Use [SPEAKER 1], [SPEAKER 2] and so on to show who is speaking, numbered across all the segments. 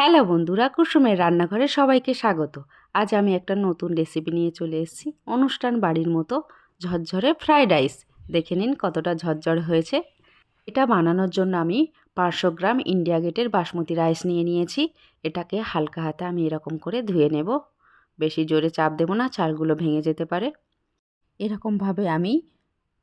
[SPEAKER 1] Hello বন্ধুরা, কুসুমের রান্নাঘরে সবাইকে স্বাগত। আজ আমি একটা নতুন রেসিপি নিয়ে চলে এসেছি। অনুষ্ঠান বাড়ির মতো ঝরঝরে ফ্রায়েড রাইস দেখে নিন কতটা ঝরঝর হয়েছে। এটা বানানোর জন্য আমি পাঁচশো গ্রাম ইন্ডিয়া গেটের বাসমতি রাইস নিয়ে নিয়েছি। এটাকে হালকা হাতে আমি এরকম করে ধুয়ে নেব। বেশি জোরে চাপ দেবো না, চালগুলো ভেঙে যেতে পারে। এরকমভাবে আমি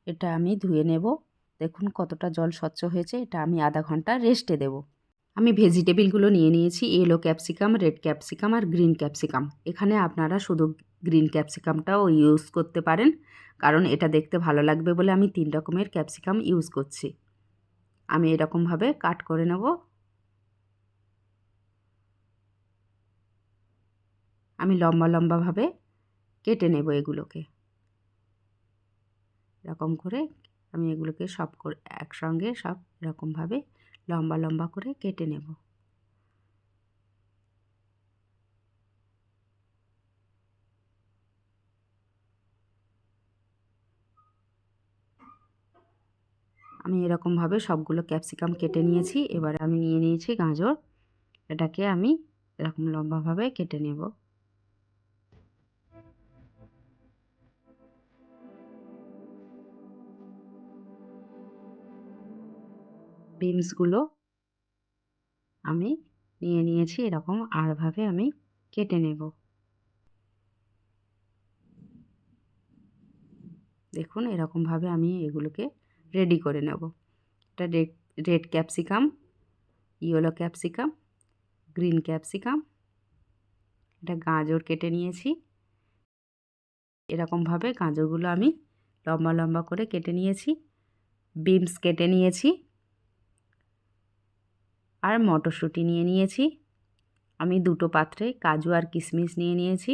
[SPEAKER 1] এটা আমি ধুয়ে নেব। দেখুন কতটা জল স্বচ্ছ হয়েছে। এটা আমি আধা ঘণ্টা রেস্টে দেবো। আমি ভেজিটেবিলগুলো নিয়ে নিয়েছি ইয়েলো ক্যাপসিকাম রেড ক্যাপসিকাম আর গ্রিন ক্যাপসিকাম এখানে আপনারা শুধু গ্রিন ক্যাপসিকামটাও ইউজ করতে পারেন, কারণ এটা দেখতে ভালো লাগবে বলে আমি তিন রকমের ক্যাপসিকাম ইউজ করছি। আমি এরকমভাবে কাট করে নেব। আমি লম্বা লম্বাভাবে কেটে নেব এগুলোকে। এরকম করে আমি এগুলোকে সব করে একসঙ্গে সব এরকমভাবে লম্বা লম্বা করে কেটে নেব। আমি এরকমভাবে সবগুলো ক্যাপসিকাম কেটে নিয়েছি, এবার আমি নিয়ে নিয়েছি গাজর। এটাকে আমি এরকম লম্বাভাবে কেটে নেব। বিনসগুলো আমি নিয়ে নিয়েছি, এরকম আরভাবে আমি কেটে নেব। দেখুন, এরকমভাবে আমি এগুলোকে রেডি করে নেব। এটা red red capsicum yellow capsicum green capsicum এটা গাজর কেটে নিয়েছি। এরকমভাবে গাজরগুলো আমি লম্বা লম্বা করে কেটে নিয়েছি। বিনস কেটে নিয়েছি। আর মটরশুঁটি নিয়ে নিয়েছি। আমি দুটো পাত্রে কাজু আর কিশমিশ নিয়ে নিয়েছি।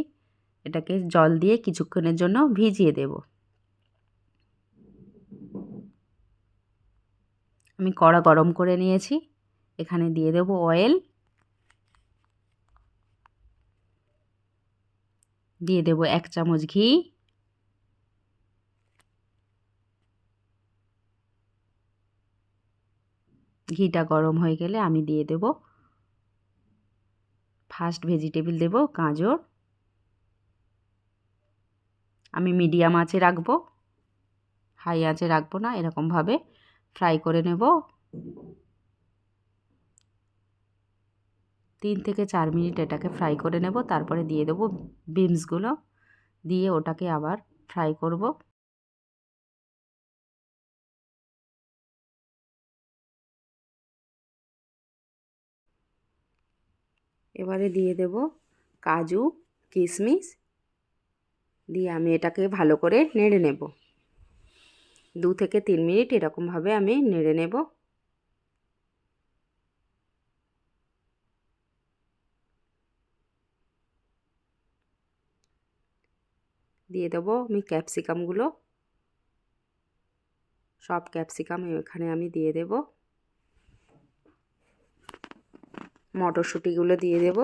[SPEAKER 1] এটাকে জল দিয়ে কিছুক্ষণের জন্য ভিজিয়ে দেব। আমি কড়া গরম করে নিয়েছি। এখানে দিয়ে দেব অয়েল। দিয়ে দেব এক চামচ ঘি। ঘিটা গরম হয়ে গেলে আমি দিয়ে দেব ফার্স্ট ভেজিটেবিল দেব গাজর। আমি মিডিয়াম আঁচে রাখব হাই আঁচে রাখব না এরকমভাবে ফ্রাই করে নেব। তিন থেকে চার মিনিট এটাকে ফ্রাই করে নেব, তারপরে দিয়ে দেবো বিনসগুলো দিয়ে ওটাকে আবার ফ্রাই করব। এবারে দিয়ে দেব কাজু, কিশমিশ। দিয়ে আমি এটাকে ভালো করে নেড়ে নেব। দু থেকে তিন মিনিট এরকমভাবে আমি নেড়ে নেব। দিয়ে দেবো আমি ক্যাপসিকামগুলো। সব ক্যাপসিকাম এখানে আমি দিয়ে দেব। মটরশুঁটিগুলো দিয়ে দেব।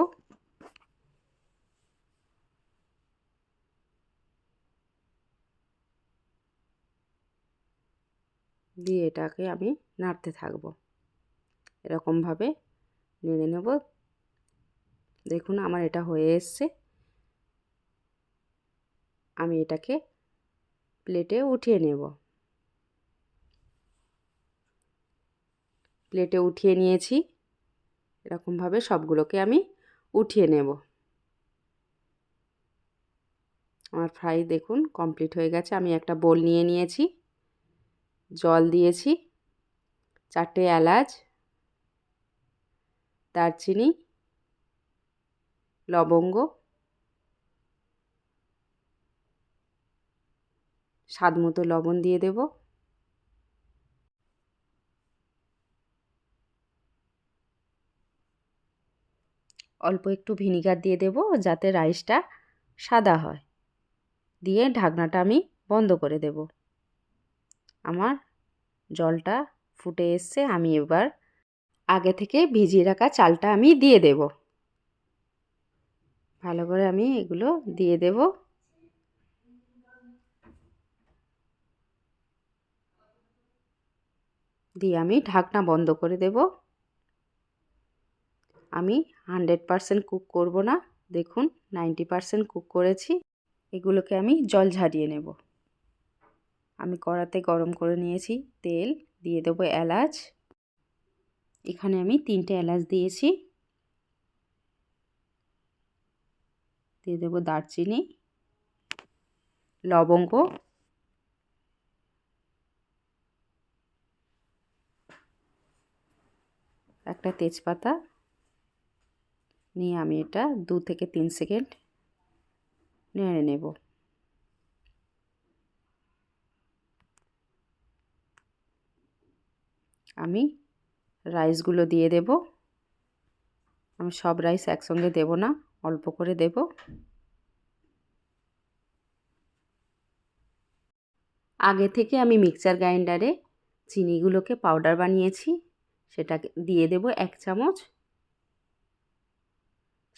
[SPEAKER 1] দিয়ে এটাকে আমি নাড়তে থাকব। এরকমভাবে নেড়ে নেব। দেখুন আমার এটা হয়ে এসছে। আমি এটাকে প্লেটে উঠিয়ে নেব। প্লেটে উঠিয়ে নিয়েছি। এরকমভাবে সবগুলোকে আমি উঠিয়ে নেব। আমার ফ্রাই দেখুন কমপ্লিট হয়ে গেছে। আমি একটা বোল নিয়ে নিয়েছি। জল দিয়েছি। চারটে এলাচ, দারচিনি, লবঙ্গ স্বাদ মতো লবণ দিয়ে দেব। অল্প একটু ভিনিগার দিয়ে দেব যাতে রাইসটা সাদা হয়। দিয়ে ঢাকনাটা আমি বন্ধ করে দেব। আমার জলটা ফুটে এসছে, আমি এবার আগে থেকে ভিজিয়ে রাখা চালটা আমি দিয়ে দেব। ভালো করে আমি এগুলো দিয়ে দেব। দিয়ে আমি ঢাকনা বন্ধ করে দেব। আমি হান্ড্রেড পারসেন্ট কুক করব না। দেখুন, নাইনটি পারসেন্ট কুক করেছি। এগুলোকে আমি জল ঝারিয়ে নেব। আমি কড়াতে গরম করে নিয়েছি তেল, দিয়ে দেবো এলাচ। এখানে আমি তিনটে এলাচ দিয়েছি। দিয়ে দেবো দারচিনি, লবঙ্গ। একটা তেজপাতা। নিয়ে আমি এটা দু থেকে তিন সেকেন্ড নেড়ে নেব। আমি রাইসগুলো দিয়ে দেব। আমি সব রাইস একসঙ্গে দেব না, অল্প করে দেব। আগে থেকে আমি মিক্সার গ্রাইন্ডারে চিনিগুলোকে পাউডার বানিয়েছি, সেটাকে দিয়ে দেব এক চামচ।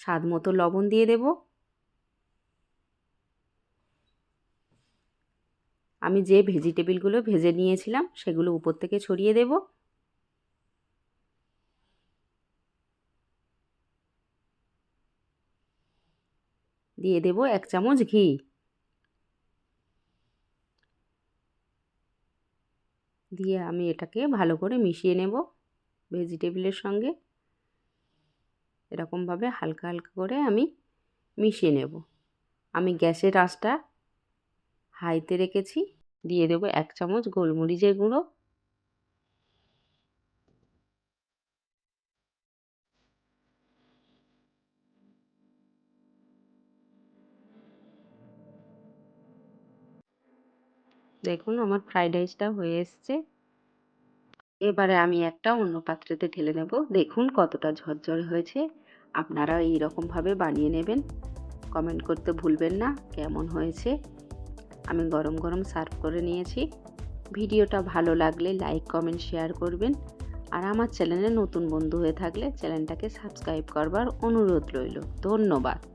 [SPEAKER 1] স্বাদ মতো লবণ দিয়ে দেব। আমি যে ভেজিটেবিলগুলো ভেজে নিয়েছিলাম, সেগুলো উপর থেকে ছড়িয়ে দেব। দিয়ে দেব এক চামচ ঘি। দিয়ে আমি এটাকে ভালো করে মিশিয়ে নেব ভেজিটেবিলের সঙ্গে। এরকমভাবে হালকা হালকা করে আমি মিশিয়ে নেব। আমি গ্যাসের আঁচটা হাইতে রেখেছি। দিয়ে দেবো এক চামচ গোলমরিচের গুঁড়ো। দেখুন, আমার ফ্রাইড রাইসটা হয়ে এসছে। এবারে আমি একটা অন্য পাত্রেতে ঢেলে নেব। দেখুন কতটা ঝরঝরে হয়েছে। আপনারা এই রকমভাবে বানিয়ে নেবেন। কমেন্ট করতে ভুলবেন না, কেমন হয়েছে? আমি গরম গরম সার্ভ করে নিয়েছি। ভিডিওটা ভালো লাগলে লাইক, কমেন্ট, শেয়ার করবেন। আর আমার চ্যানেলে নতুন বন্ধু হয়ে থাকলে চ্যানেলটাকে সাবস্ক্রাইব করবার অনুরোধ রইল। ধন্যবাদ।